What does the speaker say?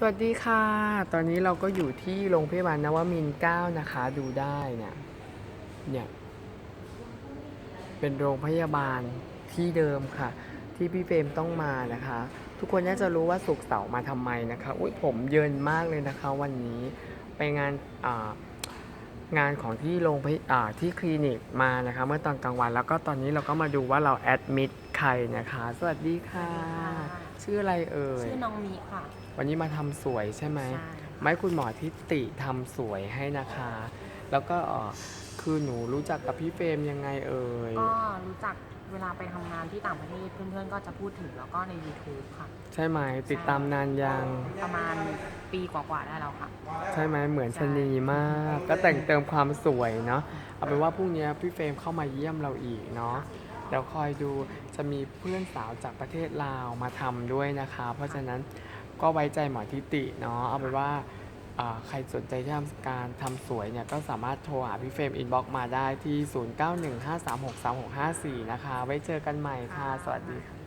สวัสดีค่ะ ตอนนี้เราก็อยู่ที่โรงพยาบาลนวมินทร์9นะคะ ดูได้เนี่ย เนี่ย เป็นโรงพยาบาลที่เดิมค่ะ ที่พี่เฟรมต้องมานะคะ ทุกคนน่าจะรู้ว่าสุกเสาร์มาทำไมนะคะ อุ้ยผมเยินมากเลยนะคะ วันนี้ไปงานงานของที่โรงพยอ่าที่คลินิกมานะคะ เมื่อตอนกลางวันแล้วก็ตอนนี้เราก็มาดูว่าเราแอดมิดใครนะคะ สวัสดีค่ะ ชื่ออะไรเอ่ยชื่อน้องมิค่ะ วันนี้มาทำสวยใช่ไหม ใช่ ไม่คุณหมอทิติทำสวยให้นะคะ แล้วก็เอ่อคือหนูรู้จักกับพี่เฟรมยังไงเอ่ย ก็รู้จักเวลาไปทำงานที่ต่างประเทศเพื่อนๆก็จะพูดถึงแล้วก็ใน YouTube ค่ะ ใช่ไหมติดตามนานยัง ประมาณปีกว่าๆได้แล้วค่ะ ใช่ไหมเหมือนชะนีมาก ก็แต่งเติมความสวยเนาะเอาเป็นว่าพรุ่งนี้พี่เฟรมเข้ามาเยี่ยมเราอีกเนาะ เดี๋ยวคอยดูจะมีเพื่อนสาวจากประเทศลาวมาทำด้วยนะคะ เพราะฉะนั้นก็ไว้ใจหมอทิติเนาะเอาเป็นว่าอ่าใครสนใจที่ทำการทำสวยเนี่ยก็สามารถโทรหาพี่เฟรมอินบ็อกมาได้ที่ 0915363654 นะคะ ไว้เจอกันใหม่ค่ะ สวัสดีค่ะ